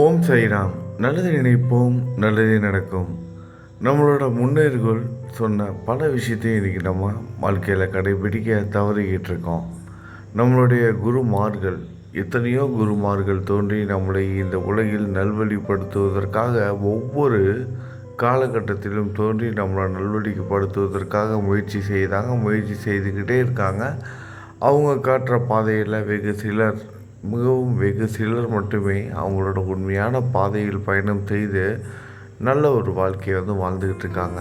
ஓம் சாய்ராம். நல்லது நினைப்போம் நல்லதே நடக்கும். நம்மளோட முன்னோர்கள் சொன்ன பல விஷயத்தையும் இன்றைக்கி நம்ம வாழ்க்கையில் கடைபிடிக்க தவறிக்கிட்டு இருக்கோம். நம்மளுடைய குருமார்கள் எத்தனையோ குருமார்கள் தோன்றி நம்மளை இந்த உலகில் நல்வழிப்படுத்துவதற்காக ஒவ்வொரு காலகட்டத்திலும் தோன்றி நம்மளை நல்வழிப்படுத்துவதற்காக முயற்சி செய்தாங்க முயற்சி செய்துக்கிட்டே இருக்காங்க. அவங்க காட்டுற பாதையில் வெகு சிலர் மிகவும் வெகு சிலர் மட்டுமே அவங்களோட உண்மையான பாதையில் பயணம் செய்து நல்ல ஒரு வாழ்க்கையை வந்து வாழ்ந்துக்கிட்டு இருக்காங்க.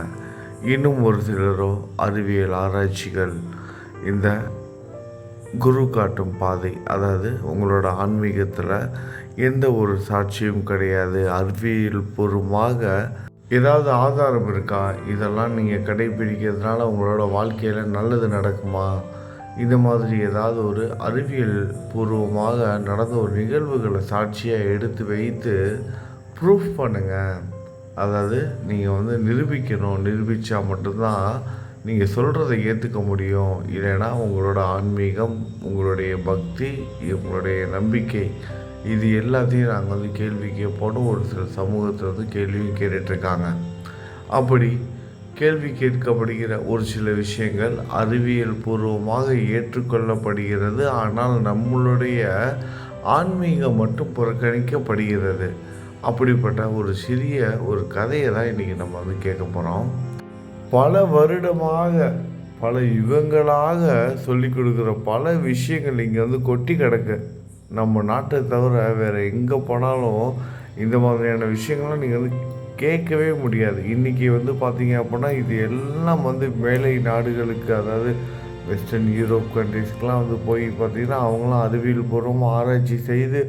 இன்னும் ஒரு சிலரோ அறிவியல் ஆராய்ச்சிகள் இந்த குரு காட்டும் பாதை அதாவது உங்களோட ஆன்மீகத்தில் எந்த ஒரு சாட்சியும் கிடையாது. அறிவியல் பூர்வமாக ஏதாவது ஆதாரம் இருக்கா? இதெல்லாம் நீங்கள் கடைபிடிக்கிறதுனால உங்களோட வாழ்க்கையில் நல்லது நடக்குமா? இது மாதிரி ஏதாவது ஒரு அறிவியல் பூர்வமாக நடந்த ஒரு நிகழ்வுகளை சாட்சியாக எடுத்து வைத்து ப்ரூஃப் பண்ணுங்கள் அதாவது நீங்கள் வந்து நிரூபிக்கணும். நிரூபித்தா மட்டும்தான் நீங்கள் சொல்கிறத ஏற்றுக்க முடியும். இல்லைன்னா உங்களோட ஆன்மீகம் உங்களுடைய பக்தி உங்களுடைய நம்பிக்கை இது எல்லாத்தையும் நாங்கள் வந்து கேள்வி கேட்போன்னு ஒரு சில சமூகத்தில் வந்து கேள்வியும் கேட்டுட்ருக்காங்க அப்படி கேள்வி கேட்கப்படுகிற ஒரு சில விஷயங்கள் அறிவியல் பூர்வமாக ஏற்றுக்கொள்ளப்படுகிறது. ஆனால் நம்மளுடைய ஆன்மீகம் மட்டும் புறக்கணிக்கப்படுகிறது. அப்படிப்பட்ட ஒரு சிறிய ஒரு கதையை தான் இன்றைக்கி நம்ம வந்து கேட்க போகிறோம் பல வருடமாக பல யுகங்களாக சொல்லி கொடுக்குற பல விஷயங்கள் இங்கே வந்து கொட்டி கிடக்கு. நம்ம நாட்டை தவிர வேறு எங்கே போனாலும் இந்த மாதிரியான விஷயங்கள்லாம் நீங்கள் வந்து கேட்கவே முடியாது. இன்றைக்கி வந்து பார்த்தீங்க அப்படின்னா இது எல்லாம் வந்து மேலை நாடுகளுக்கு அதாவது வெஸ்டர்ன் யூரோப் கண்ட்ரிஸ்க்கெலாம் வந்து போய் பார்த்தீங்கன்னா அவங்களாம் அறிவியல் பூர்வமாக ஆராய்ச்சி செய்து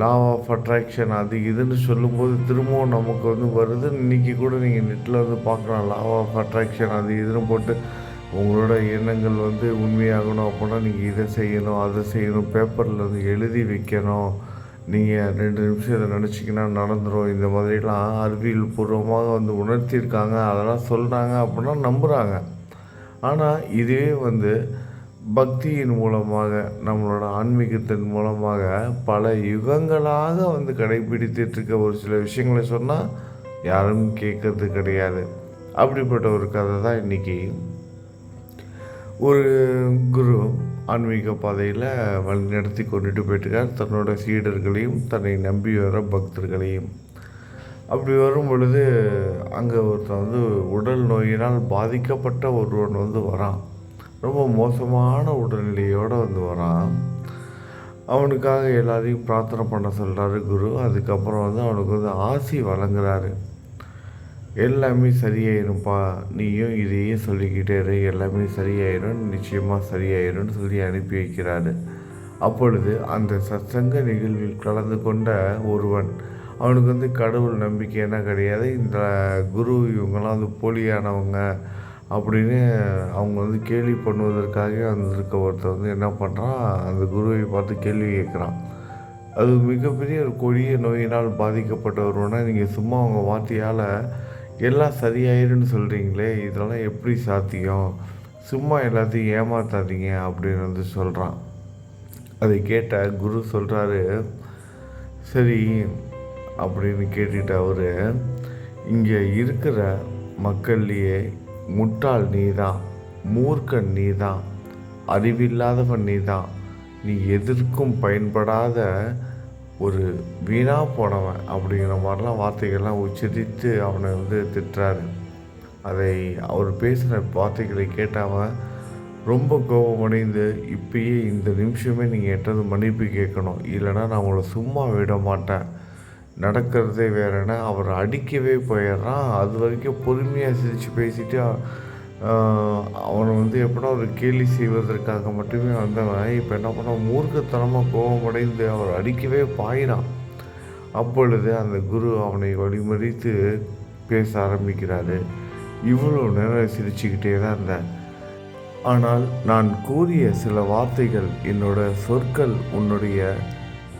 லா ஆஃப் அட்ராக்ஷன் அது இதுன்னு சொல்லும்போது திரும்பவும் நமக்கு வந்து வருது. இன்றைக்கி கூட நீங்கள் நெட்டில் வந்து பார்க்கலாம் லா ஆஃப் அட்ராக்ஷன் அது இதுன்னு போட்டு உங்களோட எண்ணங்கள் வந்து உண்மையாகணும் அப்படின்னா நீங்கள் இதை செய்யணும் அதை செய்யணும் பேப்பரில் வந்து எழுதி வைக்கணும். நீங்கள் ரெண்டு நிமிஷம் இதை நினச்சிங்கன்னா நடந்துடும் இந்த மாதிரிலாம் அறிவியல் பூர்வமாக வந்து உணர்த்தியிருக்காங்க. அதெல்லாம் சொல்கிறாங்க அப்படின்னா நம்புகிறாங்க ஆனால் இதே வந்து பக்தியின் மூலமாக நம்மளோட ஆன்மீகத்தின் மூலமாக பல யுகங்களாக வந்து கடைபிடித்துட்டு இருக்க ஒரு சில விஷயங்களை சொன்னால் யாரும் கேட்கறது கிடையாது. அப்படிப்பட்ட ஒரு கதை தான் இன்றைக்கி ஒரு குரு ஆன்மீக பாதையில் வழிநடத்தி கொண்டுட்டு போயிட்டுருக்கார். தன்னோட சீடர்களையும் தன்னை நம்பி வர பக்தர்களையும். அப்படி வரும் பொழுது அங்கே ஒருத்தன் வந்து உடல் நோயினால் பாதிக்கப்பட்ட ஒருவன் வந்து வரான். ரொம்ப மோசமான உடல்நிலையோடு வந்து வரான். அவனுக்காக எல்லாரையும் பிரார்த்தனை பண்ண சொல்கிறாரு குரு. அதுக்கப்புறம் வந்து அவனுக்கு வந்து ஆசி வழங்குறாரு. எல்லாமே சரியாயிரும்ப்பா. நீயும் இதையே சொல்லிக்கிட்டே இரு. எல்லாமே சரியாயிரும். நிச்சயமாக சரியாயிரும்னு சொல்லி அனுப்பி வைக்கிறாரு. அப்பொழுது அந்த சத்சங்க நிகழ்வில் கலந்து கொண்ட ஒருவன் அவனுக்கு வந்து கடவுள் நம்பிக்கைன்னா கிடையாது. இந்த குரு இவங்கெல்லாம் வந்து போலியானவங்க அப்படின்னு அவங்க வந்து கேள்வி பண்ணுவதற்காக வந்திருக்க ஒருத்தர் வந்து என்ன பண்ணுறான் அந்த குருவை பார்த்து கேள்வி கேட்குறான். அது மிகப்பெரிய ஒரு கொடிய நோயினால் பாதிக்கப்பட்டவருன்னா நீங்கள் சும்மா அவங்க வார்த்தையால் எல்லாம் சரியாயிருன்னு சொல்கிறீங்களே இதெல்லாம் எப்படி சாத்தியம்? சும்மா எல்லாத்தையும் ஏமாத்தாதீங்க அப்படின்னு வந்து சொல்கிறான் அதை கேட்ட குரு சொல்கிறாரு சரி அப்படின்னு கேட்டுட்டு அவர் இங்கே இருக்கிற மக்கள்லேயே முட்டாள் நீ தான் மூர்க்கன் நீ தான் அறிவில்லாதவன் நீ தான் நீ எதற்கும் பயன்படாத ஒரு வீணாக போனவன் அப்படிங்கிற மாதிரிலாம் வார்த்தைகள்லாம் உச்சரித்து அவனை வந்து திட்டுறாரு. அதை அவர் பேசுகிற வார்த்தைகளை கேட்டவன் ரொம்ப கோபமடைந்து இப்பயே இந்த நிமிஷமே நீங்கள் எட்டது மன்னிப்பு கேட்கணும். இல்லைனா நான் உங்களை சும்மா விட மாட்டேன். நடக்கிறதே வேறனா அவர் அடிக்கவே போயிடுறான். அது வரைக்கும் பொறுமையாக சிரித்து பேசிட்டு அவனை வந்து எப்படா ஒரு கேலி செய்வதற்காக மட்டுமே வந்தவன். இப்போ என்ன பண்ண மூர்க்கத்தனமாக கோபமடைந்து அவர் அடிக்கவே பாயிறான் அப்பொழுது அந்த குரு அவனை வழிமறித்து பேச ஆரம்பிக்கிறாரு. இவ்வளோ நேரம் சிரிச்சுக்கிட்டே தான் இருந்தேன் ஆனால் நான் கூறிய சில வார்த்தைகள் என்னோட சொற்கள் உன்னுடைய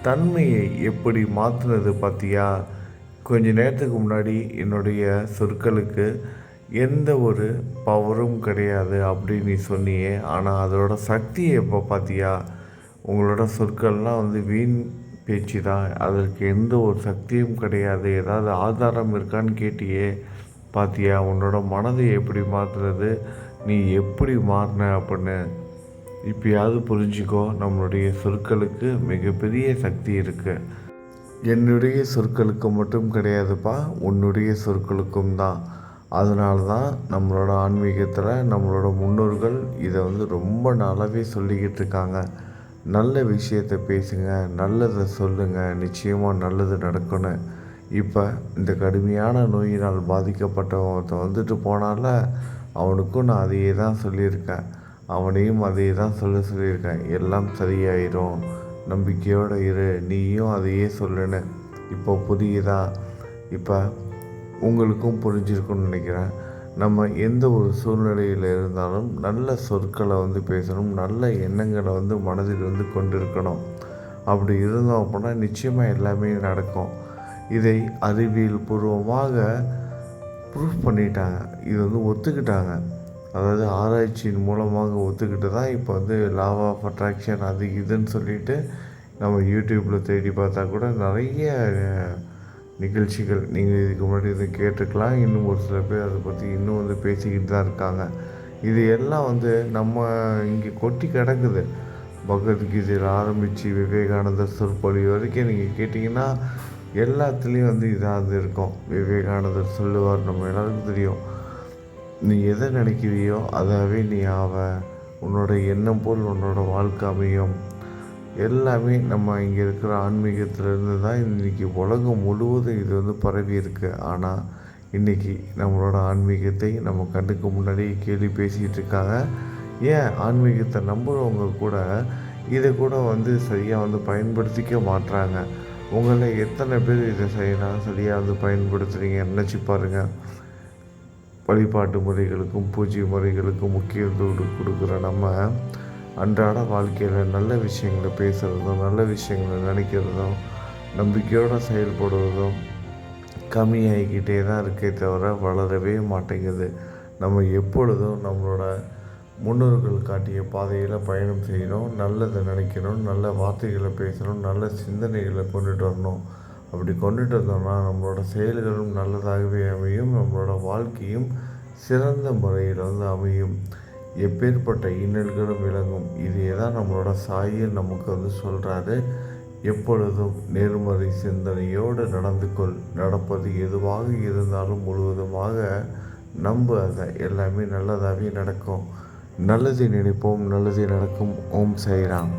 தன்மையை எப்படி மாற்றுனது பார்த்தியா கொஞ்ச நேரத்துக்கு முன்னாடி என்னுடைய சொற்களுக்கு எந்த ஒரு பவரும் கிடையாது அப்படின்னு நீ சொன்னியே. ஆனால் அதோட சக்தியை எப்போ பார்த்தியா உங்களோட சொற்கள்லாம் வந்து வீண் பேச்சு தான் அதற்கு எந்த ஒரு சக்தியும் கிடையாது. ஏதாவது ஆதாரம் இருக்கான்னு கேட்டியே. பார்த்தியா உன்னோட மனதை எப்படி மாற்றுறது நீ எப்படி மாறின அப்படின்னு. இப்பயாவது புரிஞ்சுக்கோ நம்மளுடைய சொற்களுக்கு மிகப்பெரிய சக்தி இருக்குது என்னுடைய சொற்களுக்கு மட்டும் கிடையாதுப்பா உன்னுடைய சொற்களுக்கும் தான். அதனால தான் நம்மளோட ஆன்மீகத்தில் நம்மளோட முன்னோர்கள் இதை வந்து ரொம்ப நாளாகவே சொல்லிக்கிட்டு இருக்காங்க. நல்ல விஷயத்தை பேசுங்க நல்லதை சொல்லுங்கள் நிச்சயமாக நல்லது நடக்கணும் இப்போ இந்த கடுமையான நோயினால் பாதிக்கப்பட்டவன் ஒருத்தன் வந்துட்டு போனால அவனுக்கும் நான் அதையே தான் சொல்லியிருக்கேன். அவனையும் அதையே தான் சொல்ல சொல்லியிருக்கேன். எல்லாம் சரியாயிரும். நம்பிக்கையோடு இரு. நீயும் அதையே சொல்லுன்னு. இப்போ புரியுதா? இப்போ உங்களுக்கும் புரிஞ்சிருக்கும்னு நினைக்கிறேன். நம்ம எந்த ஒரு சூழ்நிலையில் இருந்தாலும் நல்ல சொற்களை வந்து பேசணும் நல்ல எண்ணங்களை வந்து மனதில் வந்து கொண்டிருக்கணும். அப்படி இருந்தோம் அப்படின்னா நிச்சயமாக எல்லாமே நடக்கும். இதை அறிவியல் பூர்வமாக ப்ரூஃப் பண்ணிட்டாங்க. இது வந்து ஒத்துக்கிட்டாங்க. அதாவது ஆராய்ச்சியின் மூலமாக ஒத்துக்கிட்டு தான் இப்போ வந்து லாவா ஆஃப் அட்ராக்ஷன் அது இதுன்னு சொல்லிட்டு நம்ம யூடியூப்பில் தேடி பார்த்தா கூட நிறைய நிகழ்ச்சிகள் நீங்கள் இதுக்கு முன்னாடி இதை கேட்டிருக்கலாம். இன்னும் ஒரு சில பேர் அதை பற்றி இன்னும் வந்து பேசிக்கிட்டு தான் இருக்காங்க. இது எல்லாம் வந்து நம்ம இங்கே கொட்டி கிடக்குது. பகவத்கீதையில் ஆரம்பித்து விவேகானந்தர் சொற்பொழி வரைக்கும் நீங்கள் கேட்டிங்கன்னா எல்லாத்துலேயும் வந்து இதாக இருக்கும். விவேகானந்தர் சொல்லுவார் நம்ம எல்லாருக்கும் தெரியும். நீ எதை நினைக்கிறியோ அதாகவே நீ ஆவ உன்னோட எண்ணம் போல் உன்னோட வாழ்க்கை அமையும். எல்லாமே நம்ம இங்கே இருக்கிற ஆன்மீகத்திலேருந்து தான் இன்றைக்கி உலகம் முழுவதும் இது வந்து பரவி இருக்கு. ஆனால் இன்றைக்கி நம்மளோட ஆன்மீகத்தை நம்ம கண்ணுக்கு முன்னாடியே கேள்வி பேசிகிட்டு இருக்காங்க. ஏன் ஆன்மீகத்தை நம்புகிறவங்க கூட இதை கூட வந்து சரியாக வந்து பயன்படுத்திக்க மாட்டுறாங்க உங்களை எத்தனை பேர் இதை செய்யலாம் சரியாக வந்து பயன்படுத்துகிறீங்க நினச்சி பாருங்கள் வழிபாட்டு முறைகளுக்கும் பூஜை முறைகளுக்கும் முக்கியத்துவம் கொடுக்குற நம்ம அன்றாட வாழ்க்கையில் நல்ல விஷயங்களை பேசுகிறதும் நல்ல விஷயங்களை நினைக்கிறதும் நம்பிக்கையோடு செயல்படுவதும் கம்மியாகிக்கிட்டே தான் இருக்கே தவிர வளரவே மாட்டேங்குது. நம்ம எப்பொழுதும் நம்மளோட முன்னோர்கள் காட்டிய பாதையில் பயணம் செய்யணும் நல்லதை நினைக்கணும் நல்ல வார்த்தைகளை பேசணும் நல்ல சிந்தனைகளை கொண்டுட்டு வரணும். அப்படி கொண்டுட்டு வந்தோம்னா நம்மளோட செயல்களும் நல்லதாகவே அமையும் நம்மளோட வாழ்க்கையும் சிறந்த முறையில் வந்து அமையும். எப்பேற்பட்ட இன்னல்களும் விளங்கும். இதையே தான் நம்மளோட சாயல் நமக்கு வந்து சொல்கிறாரு எப்பொழுதும் நேர்மறை சிந்தனையோடு நடந்து கொள் நடப்பது எதுவாக இருந்தாலும் முழுவதுமாக நம்ப அதை. எல்லாமே நல்லதாகவே நடக்கும். நல்லதை நினைப்போம் நல்லது நடக்கும். ஓம் சைராம்